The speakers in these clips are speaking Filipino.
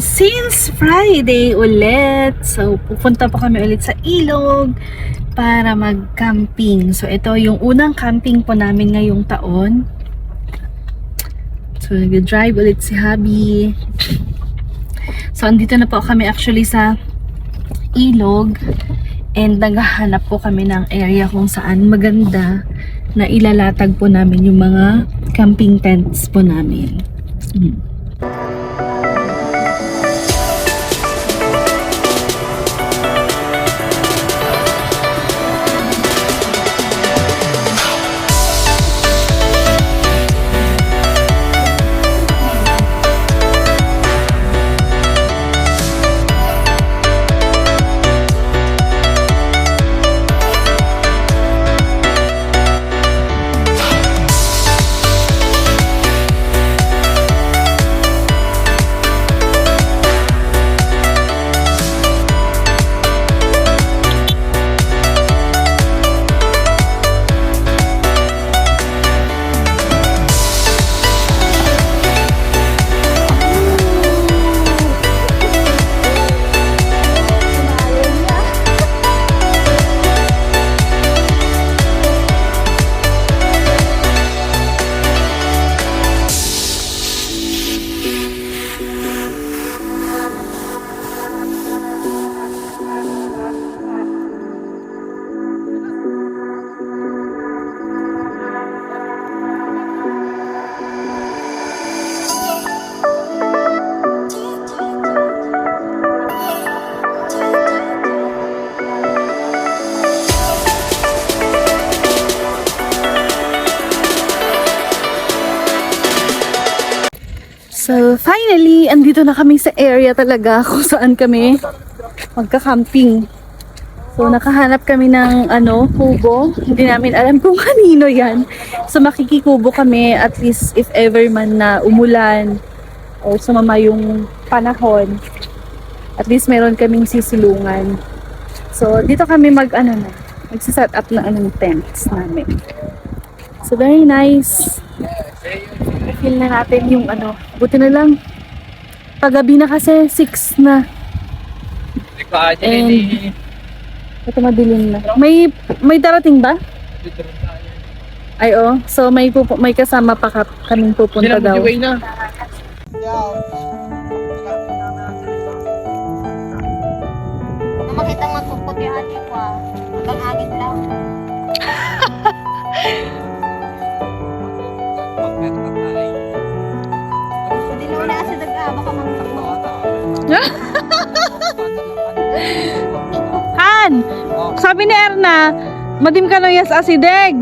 since Friday ulit, so pupunta pa kami ulit sa ilog para mag-camping. So, ito yung unang camping po namin ngayong taon. So, nag-drive ulit si Habi. So, andito na po kami actually sa ilog. And naghahanap po kami ng area kung saan maganda na ilalatag po namin yung mga camping tents po namin. Hmm. Finally, andito na kami sa area talaga kung saan kami magka-camping. So, nakahanap kami ng ano, kubo. Hindi namin alam kung kanino yan. So, makikikubo kami at least if ever man na umulan o sumama yung panahon. At least meron kaming sisilungan. So, dito kami mag, ano na, magsiset up na anong tents namin. So, very nice feel na natin yung ano, buti na lang paggabi na kasi 6 na And- ito madilim na may may darating ba? ay oh so may pupu- may kasama pa ka, kaming pupunta daw na. Makita mo puputi ate ko ah. Hanggang agit lang. kasi nag-aba ka mga Han! sabi ni Erna madim ka no yes asideg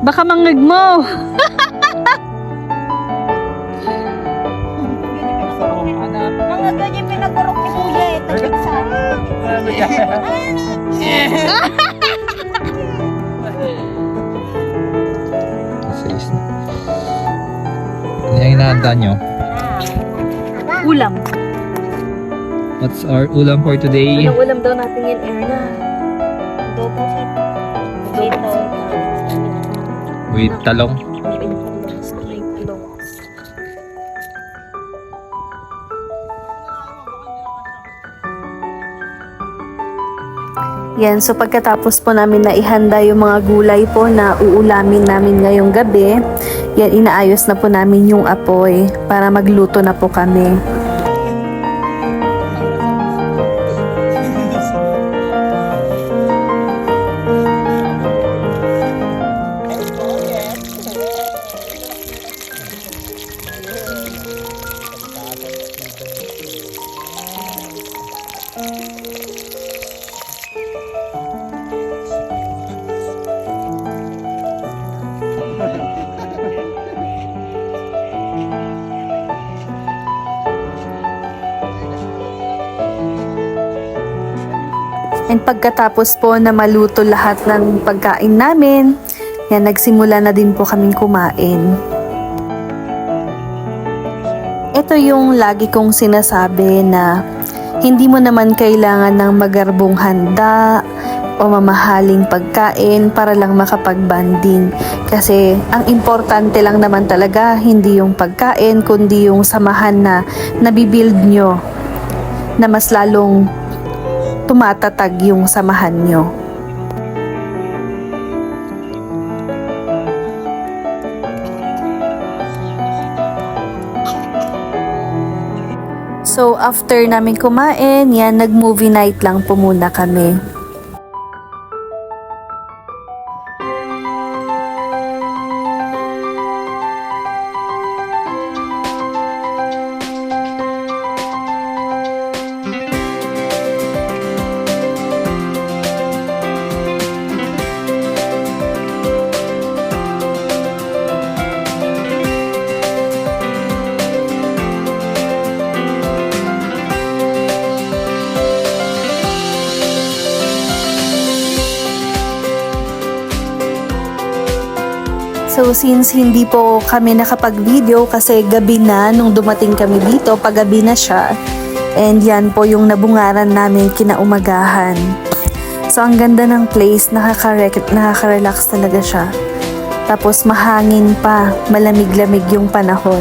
baka mangig mo Mga ganyan pinagurok ni Kuya eh. Tagigsan. Ano yung inaanda nyo? Ulam What's our ulam for today? anong ulam daw natin yan Erna Adobo si Dito. With talong. Yan, so pagkatapos po namin na ihanda yung mga gulay po na uulamin namin ngayong gabi, yan inaayos na po namin yung apoy para magluto na po kami. And pagkatapos po na maluto lahat ng pagkain namin, yan, nagsimula na din po kaming kumain. Ito yung lagi kong sinasabi na hindi mo naman kailangan ng magarbong handa o mamahaling pagkain para lang makapag-banding. Kasi ang importante lang naman talaga hindi yung pagkain kundi yung samahan na nabibuild nyo na mas lalong tumatatag yung samahan nyo. So after namin kumain, yan nag-movie night lang po muna kami. So since hindi po kami nakapag-video kasi gabi na nung dumating kami dito, paggabi na siya. And yan po yung nabungaran namin kinaumagahan. So ang ganda ng place, nakaka-relax talaga siya. Tapos mahangin pa, malamig-lamig yung panahon.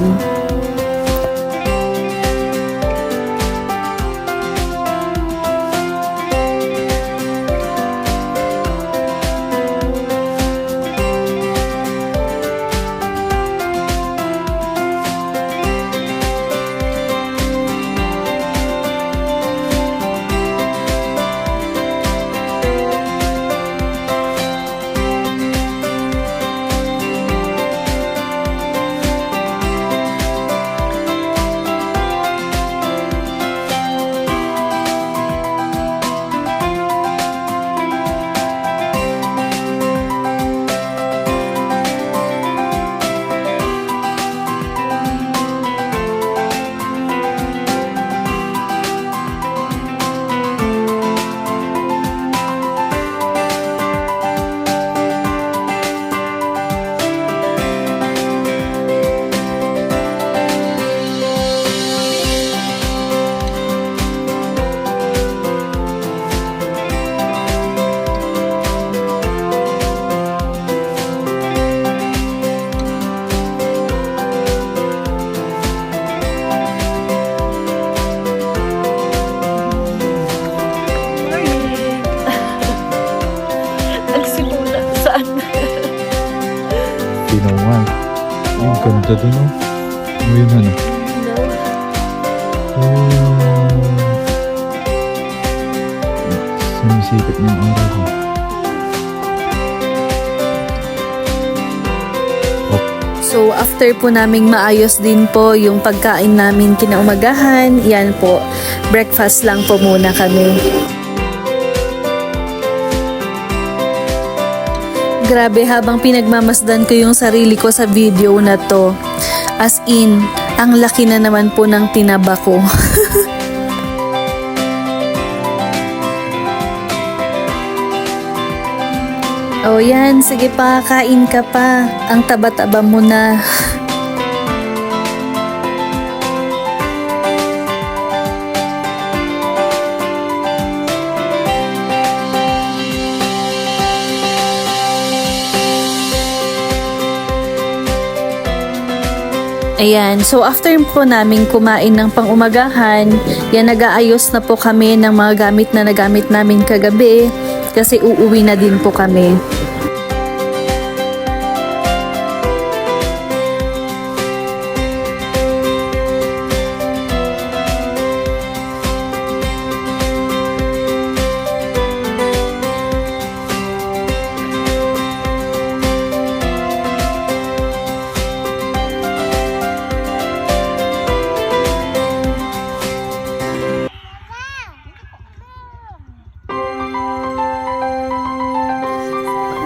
Ginawa. Ang ganda dun oh. Ano yun ano? Oh. Sumisikat na yung araw ko. So after po naming maayos din po yung pagkain namin kinaumagahan, yan po, breakfast lang po muna kami. Grabe habang pinagmamasdan ko yung sarili ko sa video na to. As in, ang laki na naman po ng tinaba ko. oh yan, sige pa, kain ka pa. Ang taba-taba mo na. Ayan, so after po namin kumain ng pangumagahan, yan nag-aayos na po kami ng mga gamit na nagamit namin kagabi kasi uuwi na din po kami.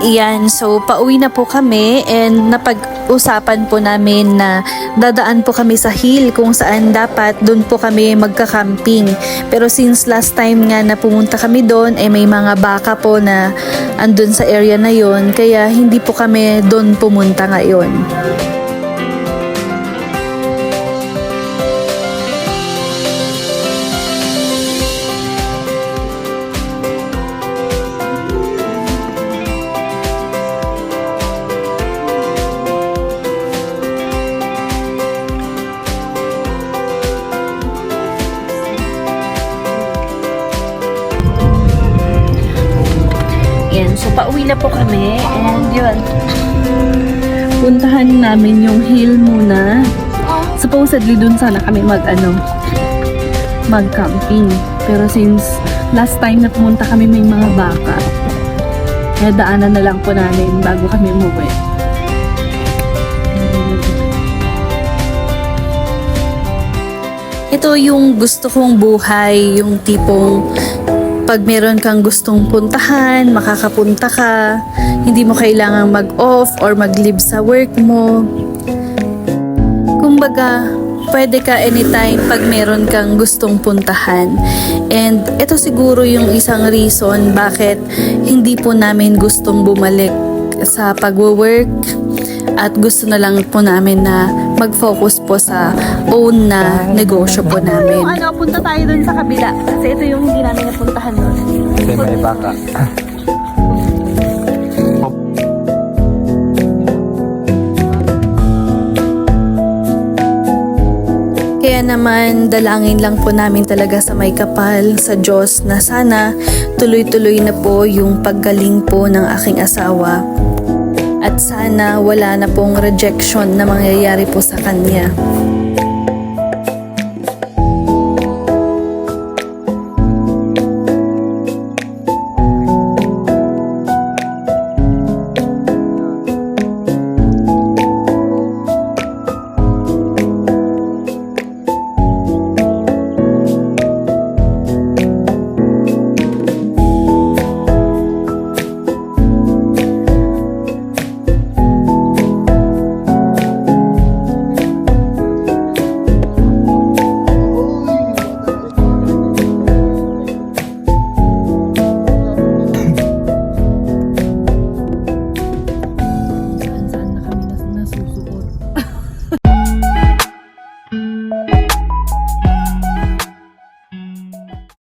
Iyan, so pauwi na po kami and napag-usapan po namin na dadaan po kami sa hill kung saan dapat doon po kami magka-camping. Pero since last time nga na pumunta kami doon, eh may mga baka po na andun sa area na yon kaya hindi po kami doon pumunta ngayon. Pauwi na po kami. And yun. Puntahan namin yung hill muna. Supposedly dun sana kami mag ano, mag-camping. Pero since last time na pumunta kami may mga baka, kaya daanan na lang po namin bago kami umuwi. Ito yung gusto kong buhay, yung tipong pag meron kang gustong puntahan, makakapunta ka, hindi mo kailangang mag-off or mag-leave sa work mo. Kumbaga, pwede ka anytime pag meron kang gustong puntahan. And ito siguro yung isang reason bakit hindi po namin gustong bumalik sa pagwo-work at gusto na lang po namin na mag-focus po sa own na negosyo po namin. ano, punta tayo dun sa kabila kasi ito yung hindi namin napuntahan doon. Kasi may baka. Kaya naman, dalangin lang po namin talaga sa may kapal, sa Diyos, na sana tuloy-tuloy na po yung paggaling po ng aking asawa. At sana wala na pong rejection na mangyayari po sa kanya.